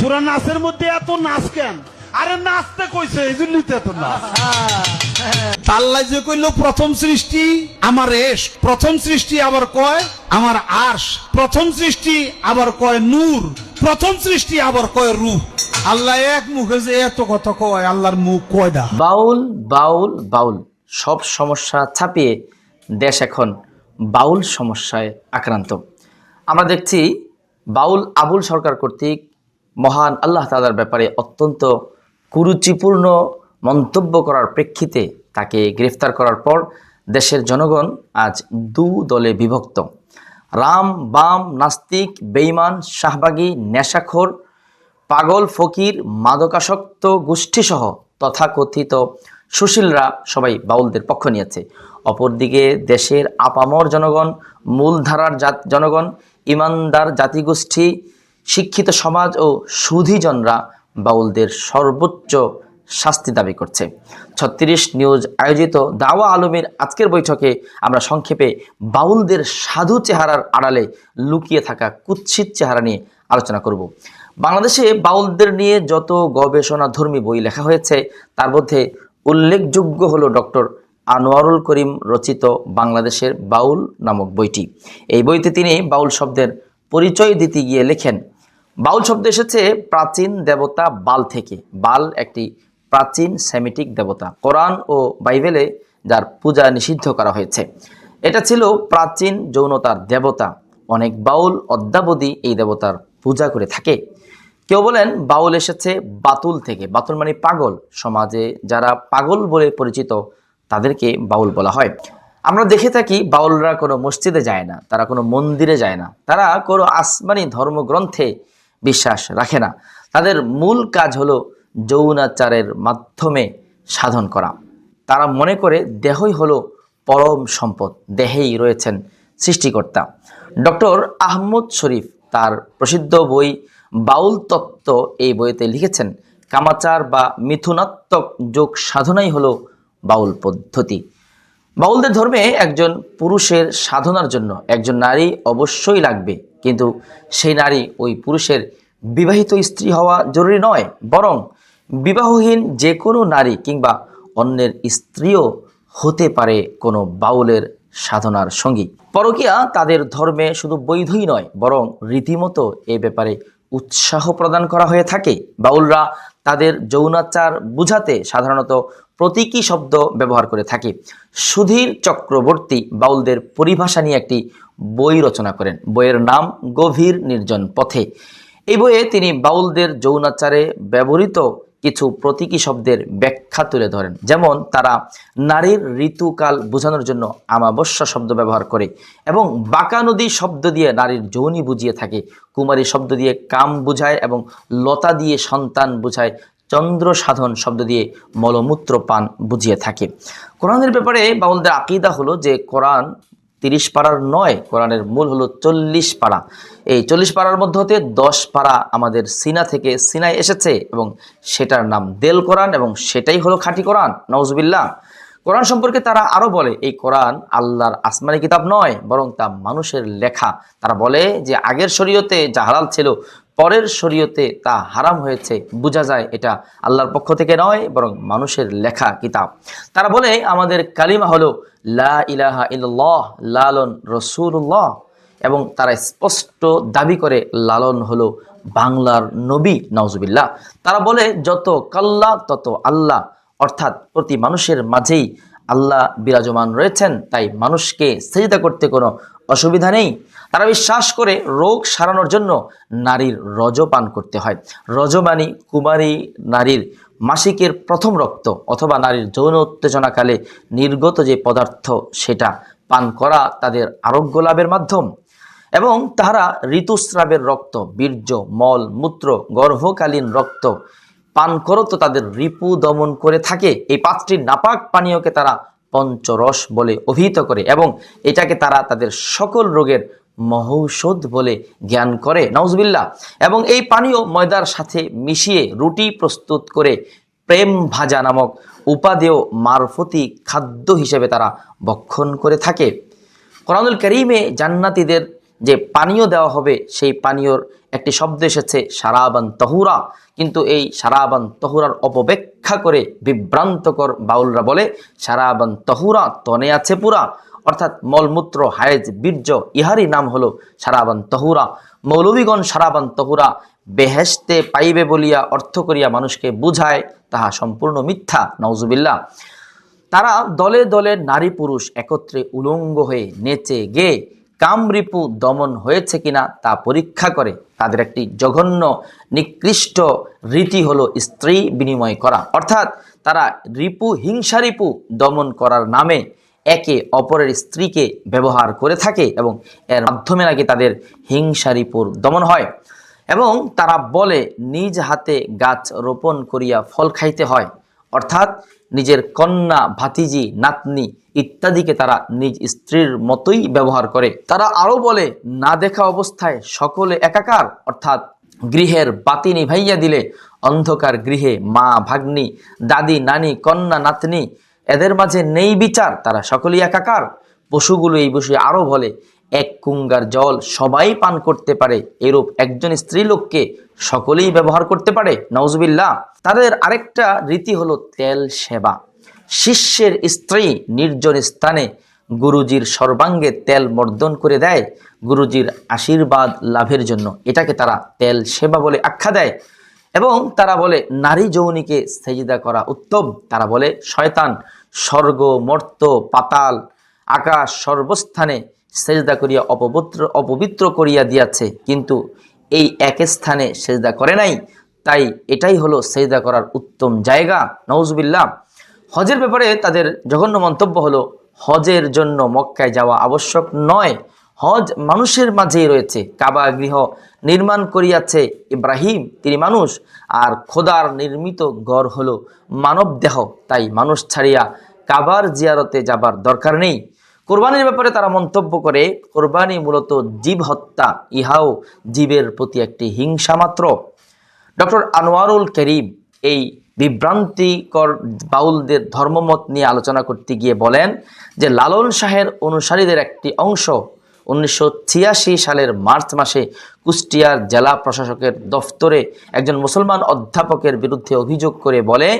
সুরা নাচের মধ্যে এত নাচ কেন? আরে নাচতে কইছে এই জন্যই তো এত নাচ। তাল্লা যে কইল প্রথম সৃষ্টি আমার এস প্রথম সৃষ্টি আবার কয় আমার আর্শ প্রথম সৃষ্টি আবার কয় নূর প্রথম সৃষ্টি আবার কয় রূহ আল্লাহ এক মুখে যে এত কথা কয় আল্লাহর মুখ কয়ডা বাউল বাউল বাউল সব সমস্যা ছাপিয়ে দেশ এখন বাউল সমস্যায় আক্রান্ত। আমরা দেখছি বাউল আবুল সরকার কর্তৃক মহান আল্লাহ তালার ব্যাপারে অত্যন্ত কুরুচিপূর্ণ মন্তব্য করার প্রেক্ষিতে তাকে গ্রেফতার করার পর দেশের জনগণ আজ দু দলে বিভক্ত। রাম, বাম, নাস্তিক বেইমান শাহবাগী, নেশাখোর, পাগল, ফকির, মাদকাসক্ত গোষ্ঠীসহ তথাকথিত সুশীলরা সবাই বাউলদের পক্ষ নিয়েছে। অপরদিকে দেশের আপামর জনগণ, মূলধারার জাত জনগণ, ইমানদার জাতিগোষ্ঠী শিক্ষিত সমাজ ও সুধীজনরা বাউলদের সর্বোচ্চ শাস্তি দাবি করছে। ছত্রিশ নিউজ আয়োজিত দাওয়া আলমের আজকের বৈঠকে আমরা সংক্ষেপে বাউলদের সাধু চেহারার আড়ালে লুকিয়ে থাকা কুৎসিত চেহারা নিয়ে আলোচনা করব। বাংলাদেশে বাউলদের নিয়ে যত গবেষণা ধর্মী বই লেখা হয়েছে, তার মধ্যে উল্লেখযোগ্য হলো ডক্টর আনোয়ারুল করিম রচিত বাংলাদেশের বাউল নামক বইটি। এই বইতে তিনি বাউল শব্দের পরিচয় দিতে গিয়ে লেখেন বাউল শব্দ এসেছে প্রাচীন দেবতা বাল থেকে। বাল একটি প্রাচীন সেমিটিক দেবতা। কোরআন ও বাইবেলে যার পূজা নিষিদ্ধ করা হয়েছে। এটা ছিল প্রাচীন যৌনতার দেবতা। অনেক বাউল অদ্যাবধি এই দেবতার পূজা করে থাকে। কেউ বলেন বাউল এসেছে বাতুল থেকে। বাতুল মানে পাগল। সমাজে যারা পাগল বলে পরিচিত, তাদেরকে বাউল বলা হয়। আমরা দেখে থাকি বাউলরা কোনো মসজিদে যায় না, তারা কোনো মন্দিরে যায় না। তারা কোনো আসমানি ধর্মগ্রন্থে বিশ্বাস রাখে না। তাদের মূল কাজ হলো যৌনাচারের মাধ্যমে সাধন করা। তারা মনে করে দেহই হলো পরম সম্পদ, দেহেই রয়েছেন সৃষ্টিকর্তা। ডক্টর আহমদ শরীফ তার প্রসিদ্ধ বই বাউল তত্ত্ব এই বইতে লিখেছেন, কামাচার বা মিথুনাত্মক যোগ সাধনাই হলো বাউল পদ্ধতি। বাউলদের ধর্মে একজন পুরুষের সাধনার জন্য একজন নারী অবশ্যই লাগবে। কিন্তু সেই নারী ওই পুরুষের বিবাহিত স্ত্রী হওয়া জরুরি নয়, বরং বিবাহহীন যে কোনো নারী কিংবা অন্যের স্ত্রীও হতে পারে কোনো বাউলের সাধনার সঙ্গী। পরকিয়া তাদের ধর্মে শুধু বৈধই নয়, বরং রীতিমতো এ ব্যাপারে উৎসাহ প্রদান করা হয়ে থাকে। বাউলরা তাদের যৌনাচার বুঝাতে সাধারণত প্রতীকী শব্দ ব্যবহার করে থাকে। সুধীর চক্রবর্তী বাউলদের পরিভাষা নিয়ে একটি বই রচনা করেন। বইয়ের নাম গভীর নির্জন পথে। এই বইয়ে তিনি বাউলদের যৌনাচারে ব্যবহৃত কিছু প্রতীকী শব্দের ব্যাখ্যা তুলে ধরেন। যেমন, তারা নারীর ঋতুকাল বোঝানোর জন্য আমাবস্যা শব্দ ব্যবহার করে এবং বাঁকা নদী শব্দ দিয়ে নারীর যৌনি বুঝিয়ে থাকে। কুমারী শব্দ দিয়ে কাম বুঝায় এবং লতা দিয়ে সন্তান বুঝায়। চন্দ্র সাধন শব্দ দিয়ে মলমূত্র পান বুঝিয়ে থাকে। কোরআনের ব্যাপারে বাউলদের আকিদা হলো যে কোরআন তিরিশ পাড়ার নয়, কোরআনের মূল হলো চল্লিশ পাড়া। এই চল্লিশ পাড়ার মধ্যে হতে দশ পাড়া আমাদের সিনা থেকে সিনায় এসেছে এবং সেটার নাম দেল কোরআন এবং সেটাই হলো খাঁটি কোরআন। নওজবিল্লা কোরআন সম্পর্কে তারা আরও বলে, এই কোরআন আল্লাহর আসমানি কিতাব নয়, বরং তা মানুষের লেখা। তারা বলে যে আগের শরীয়তে যা হালাল ছিল পরের শরীয়তে তা হারাম হয়েছে, বোঝা যায় এটা আল্লাহর পক্ষ থেকে নয়, বরং মানুষের লেখা কিতাব। তারা বলে, আমাদের কালিমা হলো, লা ইলাহা ইল্লাল্লাহ, লালন রসুল্লাহ এবং তারা স্পষ্ট দাবি করে, লালন হলো বাংলার নবী নওজুবিল্লাহ তারা বলে, যত কাল্লা, তত আল্লাহ, অর্থাৎ প্রতি মানুষের মাঝেই আল্লাহ বিরাজমান রয়েছেন, তাই মানুষকে সেজদা করতে কোনো অসুবিধা নেই। তারা বিশ্বাস করে রোগ সারানোর জন্য নারীর রজ পান করতে হয়। রজমানি কুমারী নারীর মাসিকের প্রথম রক্ত অথবা নারীর যৌন উত্তেজনাকালে নির্গত যে পদার্থ সেটা পান করা তাদের আরোগ্য লাভের মাধ্যম। এবং তাহারা ঋতুস্রাবের রক্ত, বীর্য, মল, মূত্র, গর্ভকালীন রক্ত পান করো তো তাদের রিপু দমন করে থাকে। এই পাঁচটি নাপাক পানীয়কে তারা পঞ্চরস বলে অভিহিত করে এবং এটাকে তারা তাদের সকল রোগের মহৌষধ বলে জ্ঞান করে। নওজবিল্লা এবং এই পানীয় ময়দার সাথে মিশিয়ে রুটি প্রস্তুত করে প্রেম ভাজা নামক উপাদেয় মারফতি খাদ্য হিসেবে তারা বক্ষণ করে থাকে। কোরআনুল করিমে জান্নাতীদের যে পানীয় দেওয়া হবে, সেই পানীয়র একটি শব্দ এসেছে, সারাবান তহুরা। কিন্তু এই সারাবান তহুরার অপব্যাখ্যা করে বিভ্রান্তকর বাউলরা বলে, সারাবান তহুরা তনে আছে পুরা। অর্থাৎ মলমূত্র, হায়েজ, বীর্য, ইহারই নাম হলো সারাবান তহুরা। মৌলবীগণ সারাবান তহুরা বেহেস্তে পাইবে বলিয়া অর্থ করিয়া মানুষকে বুঝায়, তাহা সম্পূর্ণ মিথ্যা নওজুবিল্লা তারা দলে দলে নারী পুরুষ একত্রে উলঙ্গ হয়ে নেচে গেয়ে কামরিপু দমন হয়েছে কিনা তা পরীক্ষা করে তাদের একটি জঘন্য, নিকৃষ্ট রীতি হলো স্ত্রী বিনিময় করা। অর্থাৎ তারা রিপু হিংসা রিপু দমন করার নামে একে অপরের স্ত্রীকে ব্যবহার করে থাকে এবং এর মাধ্যমে নাকি তাদের হিংসা রিপুর দমন হয় এবং তারা বলে, নিজ হাতে গাছ রোপণ করিয়া ফল খাইতে হয়। অর্থাৎ নিজের কন্যা, ভাতিজি, নাতনি ইত্যাদিকে তারা নিজ স্ত্রীর মতোই ব্যবহার করে। তারা আরও বলে, না দেখা অবস্থায় সকলে একাকার। অর্থাৎ গৃহের বাতি নিভাইয়া দিলে অন্ধকার গৃহে মা, ভাগ্নি, দাদি, নানি, কন্যা, নাতনি, এদের মাঝে নেই বিচার, তারা সকলেই একাকার। পশুগুলো এই বিষয়ে আরও বলে এক কুঙ্গার জল সবাই পান করতে পারে, এরূপ একজন স্ত্রী লোককে সকলেই ব্যবহার করতে পারে নওজবিল্লাহ তাদের আরেকটা রীতি হলো তেল সেবা। শিষ্যের স্ত্রী নির্জন স্থানে গুরুজির সর্বাঙ্গে তেল মর্দন করে দেয়, গুরুজির আশীর্বাদ লাভের জন্য। এটাকে তারা তেল সেবা বলে আখ্যা দেয় এবং তারা বলে, নারী যৌনিকে সেজিদা করা উত্তম। তারা বলে, শয়তান, স্বর্গ, মর্ত, পাতাল, আকাশ সর্বস্থানে সেজদা করিয়া অপবিত্র অপবিত্র করিয়া দিয়াছে। কিন্তু এই এক স্থানে সেজদা করে নাই। তাই এটাই হলো সেজদা করার উত্তম জায়গা। নওজবিল্লাহ হজের ব্যাপারে তাদের জঘন্য মন্তব্য হলো, হজের জন্য মক্কায় যাওয়া আবশ্যক নয়। হজ মানুষের মাঝেই রয়েছে। কাবা গৃহ নির্মাণ করিয়াছে ইব্রাহিম, তিনি মানুষ। আর খোদার নির্মিত গড় হলো মানব দেহ তাই মানুষ ছাড়িয়া কাবার জিয়ারতে যাবার দরকার নেই। কোরবানির ব্যাপারে তারা মন্তব্য করে, কোরবানি মূলত জীব হত্যা, ইহাও জীবের প্রতি একটি হিংসা মাত্র। ডক্টর আনোয়ারুল করিম এই বিভ্রান্তিকর বাউলদের ধর্মমত নিয়ে আলোচনা করতে গিয়ে বলেন যে, লালন শাহের অনুসারীদের একটি অংশ উনিশশো ছিয়াশি সালের মার্চ মাসে কুষ্টিয়ার জেলা প্রশাসকের দফতরে একজন মুসলমান অধ্যাপকের বিরুদ্ধে অভিযোগ করে বলে,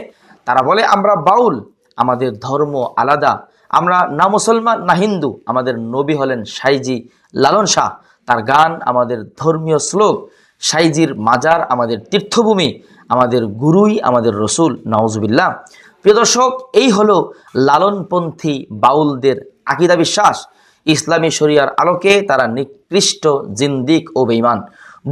তারা বলে, আমরা বাউল, আমাদের ধর্ম আলাদা আমরা না মুসলমান, না হিন্দু। আমাদের নবী হলেন সাইজি লালন শাহ। তার গান আমাদের ধর্মীয় শ্লোক। সাইজির মাজার আমাদের তীর্থভূমি, আমাদের গুরুই, আমাদের রসুল নওয়াজবিল্লাহ প্রিয় দর্শক, এই হলো লালনপন্থী বাউলদের আকিদা বিশ্বাস। ইসলামী শরিয়ার আলোকে তারা নিকৃষ্ট, জিন্দিক ও বেঈমান।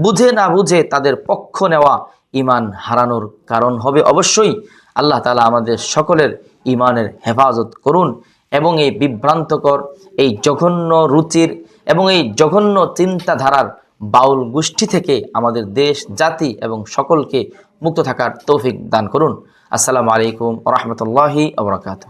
বুঝে না বুঝে তাদের পক্ষ নেওয়া ইমান হারানোর কারণ হবে অবশ্যই। আল্লাহ তালা আমাদের সকলের ইমানের হেফাজত করুন। এবং এই বিভ্রান্তকর, এই জঘন্য রুচির এবং এই জঘন্য চিন্তাধারার বাউল গোষ্ঠী থেকে আমাদের দেশ, জাতি এবং সকলকে মুক্ত থাকার তৌফিক দান করুন। আসসালামু আলাইকুম রহমতুল্লাহি আবরাকাত